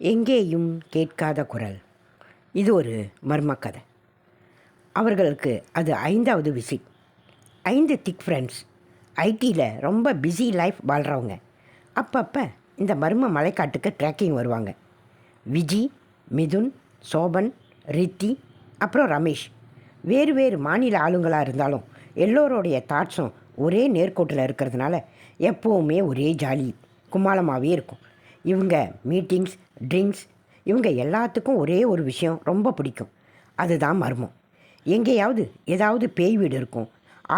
எங்கேயும் கேட்காத குரல். இது ஒரு மர்ம கதை அவர்களுக்கு அது ஐந்தாவது விசிட். ஐந்து திக் ஃப்ரெண்ட்ஸ். ஐடியில் ரொம்ப பிஸி லைஃப் வாழ்கிறவங்க அப்பப்போ இந்த மர்ம மலைக்காட்டுக்கு ட்ரெக்கிங் வருவாங்க. விஜி மிதுன் சோபன் ரித்தி அப்புறம் ரமேஷ். வேறு வேறு மாநில ஆளுங்களாக இருந்தாலும் எல்லோருடைய தாட்ஸும் ஒரே நேர்கோட்டில் இருக்கிறதுனால எப்போவுமே ஒரே ஜாலி கும்மாளமாகவே இருக்கும். இவங்க மீட்டிங்ஸ் ட்ரிங்க்ஸ். இவங்க எல்லாத்துக்கும் ஒரே ஒரு விஷயம் ரொம்ப பிடிக்கும். அதுதான் மர்மம். எங்கேயாவது ஏதாவது பேய் வீடு இருக்கும்.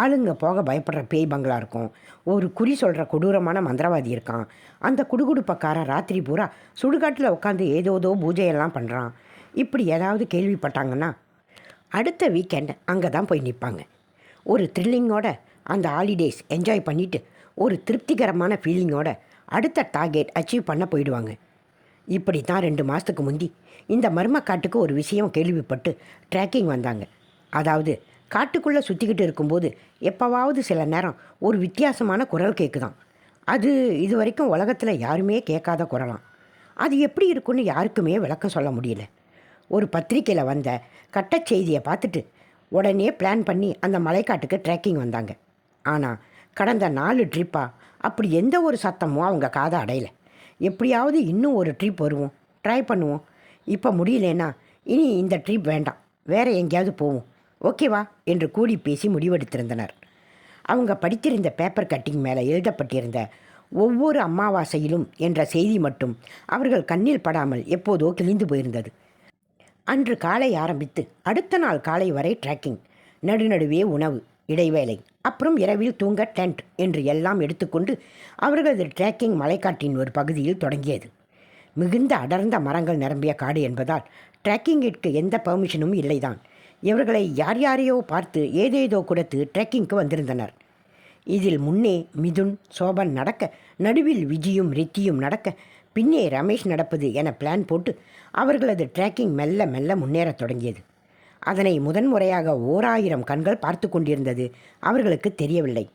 ஆளுங்க போக பயப்படுற பேய் பங்களா இருக்கும். ஒரு குறி சொல்கிற கொடூரமான மந்திரவாதி இருக்கான். அந்த குடுகுடுப்பக்காரன் ராத்திரி பூரா சுடுகாட்டில் உட்காந்து ஏதோதோ பூஜையெல்லாம் பண்ணுறான் இப்படி ஏதாவது கேள்விப்பட்டாங்கன்னா அடுத்த வீக்கெண்ட் அங்கே தான் போய் நிற்பாங்க ஒரு த்ரில்லிங்கோட அந்த ஹாலிடேஸ் என்ஜாய் பண்ணிவிட்டு ஒரு திருப்திகரமான ஃபீலிங்கோட அடுத்த டார்கெட் அச்சீவ் பண்ண போயிடுவாங்க. இப்படி தான் ரெண்டு மாதத்துக்கு முந்தி இந்த மர்ம காட்டுக்கு ஒரு விஷயம் கேள்விப்பட்டு ட்ராக்கிங் வந்தாங்க. அதாவது காட்டுக்குள்ளே சுற்றிக்கிட்டு இருக்கும்போது எப்போவாவது சில நேரம் ஒரு வித்தியாசமான குரல் கேட்குதான் அது இது வரைக்கும் உலகத்தில் யாருமே கேட்காத குரலாம். அது எப்படி இருக்குன்னு யாருக்குமே விளக்கம் சொல்ல முடியல. ஒரு பத்திரிக்கையில் வந்த கட்டச் செய்தியை பார்த்துட்டு உடனே பிளான் பண்ணி அந்த மலைக்காட்டுக்கு ட்ரெக்கிங் வந்தாங்க. ஆனால் கடந்த நாலு ட்ரிப்பாக அப்படி எந்த ஒரு சத்தமும் அவங்க காதை அடையலை. எப்படியாவது இன்னும் ஒரு ட்ரிப் வருவோம். ட்ரை பண்ணுவோம். இப்போ முடியலன்னா இனி இந்த ட்ரிப் வேண்டாம். வேறு எங்கேயாவது போவோம். ஓகேவா என்று கூடி பேசி முடிவெடுத்திருந்தனர். அவங்க படித்திருந்த பேப்பர் கட்டிங் மேலே எழுதப்பட்டிருந்த ஒவ்வொரு அமாவாசையிலும் என்ற செய்தி மட்டும் அவர்கள் கண்ணில் படாமல் எப்போதோ கிழிந்து போயிருந்தது. அன்று காலை ஆரம்பித்து அடுத்த நாள் காலை வரை ட்ரெக்கிங் நடுநடுவே உணவு இடைவேளை. அப்புறம் இரவில் தூங்க டென்ட் என்று எல்லாம் எடுத்துக்கொண்டு அவர்களது ட்ரேக்கிங் மலைக்காட்டின் ஒரு பகுதியில் தொடங்கியது. மிகுந்த அடர்ந்த மரங்கள் நிரம்பிய காடு என்பதால் ட்ரெக்கிங்கிற்கு எந்த பெர்மிஷனும் இல்லைதான். இவர்களை யார் யாரையோ பார்த்து ஏதேதோ கொடுத்து ட்ரெக்கிங்க்கு வந்திருந்தனர். இதில் முன்னே மிதுன் சோபன் நடக்க நடுவில் விஜயும் ரித்தியும் நடக்க பின்னே ரமேஷ் நடப்பது என பிளான் போட்டு அவர்களது ட்ரெக்கிங் மெல்ல மெல்ல முன்னேறத் தொடங்கியது. அதனை முதன்முறையாக ஓராயிரம் கண்கள் பார்த்து கொண்டிருந்தது அவர்களுக்கு தெரியவில்லை.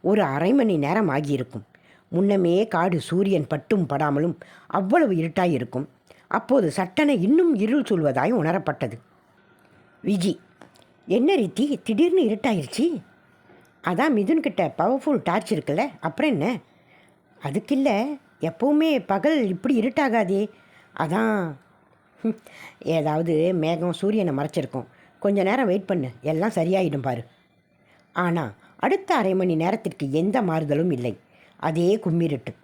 ஒரு அரை மணி நேரம் ஆகியிருக்கும். முன்னமே காடு சூரியன் பட்டும் படாமலும் அவ்வளவு இருட்டாயிருக்கும். அப்போது சட்டென இன்னும் இருள் சொல்வதாய் உணரப்பட்டது. விஜி என்ன ரீத்தி திடீர்னு இருட்டாயிருச்சு? அதான் மிதுன்கிட்ட பவர்ஃபுல் டார்ச் இருக்குல்ல அப்புறம் என்ன? அதுக்கு இல்லை எப்போவுமே பகல் இப்படி இருட்டாகாதே. அதான் ஏதாவது மேகம் சூரியனை மறைச்சிருக்கும். கொஞ்ச நேரம் வெயிட் பண்ணு. எல்லாம் சரியாயிடும் பாரு. ஆனால் அடுத்த அரை மணி நேரத்திற்கு எந்த மாறுதலும் இல்லை. அதே கும்மிருட்டு.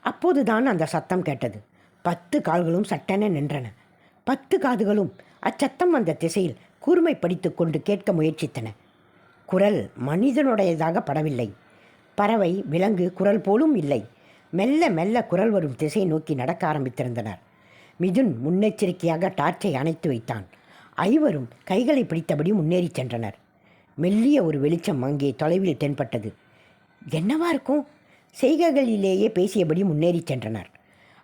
அப்போதுதான் அந்த சத்தம் கேட்டது. பத்து கால்களும் சட்டென நின்றன. பத்து காதுகளும் அச்சத்தம் வந்த திசையில் கூர்மை படித்து கொண்டு கேட்க முயற்சித்தன. குரல் மனிதனுடையதாக படவில்லை. பறவை விலங்கு குரல் போலும் இல்லை. மெல்ல மெல்ல குரல் வரும் திசை நோக்கி நடக்க ஆரம்பித்திருந்தனர். மிதுன் முன்னெச்சரிக்கையாக டார்ச்சை அணைத்து வைத்தான். ஐவரும் கைகளை பிடித்தபடி முன்னேறி சென்றனர். மெல்லிய ஒரு வெளிச்சம் அங்கே தொலைவில் தென்பட்டது. என்னவா இருக்கும்? செய்கைகளிலேயே பேசியபடி முன்னேறி சென்றனர்.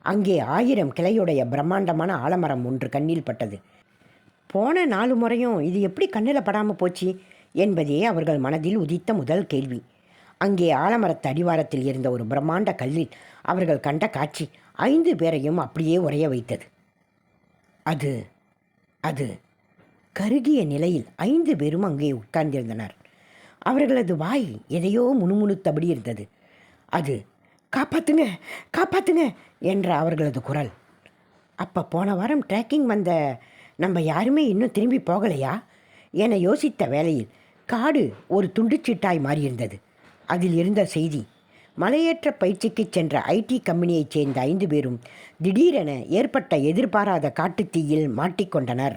அங்கே ஆயிரம் கிளையுடைய பிரம்மாண்டமான ஆலமரம் ஒன்று கண்ணில் பட்டது. போன நாலு முறையும் இது எப்படி கண்ணில் படாமல் போச்சு? என்பதே அவர்கள் மனதில் உதித்த முதல் கேள்வி. அங்கே ஆலமரத்து அடிவாரத்தில் இருந்த ஒரு பிரம்மாண்ட கல்லில் அவர்கள் கண்ட காட்சி ஐந்து பேரையும் அப்படியே உறைய வைத்தது. அது அது கருகிய நிலையில் ஐந்து பேரும் அங்கே உட்கார்ந்திருந்தனர். அவர்களது வாய் எதையோ முணுமுணுத்தபடி இருந்தது. அது காப்பாத்துங்க காப்பாத்துங்க என்ற அவர்களது குரல். அப்போ போன வாரம் ட்ரெக்கிங் வந்த நம்ம யாருமே இன்னும் திரும்பி போகலையா? என யோசித்த வேளையில் காடு ஒரு துண்டுச்சீட்டாய் மாறியிருந்தது. அதில் இருந்த செய்தி மலையேற்ற பயிற்சிக்கு சென்ற ஐடி கம்பெனியைச் சேர்ந்த ஐந்து பேரும் திடீரென ஏற்பட்ட எதிர்பாராத காட்டுத்தீயில் மாட்டிக்கொண்டனர்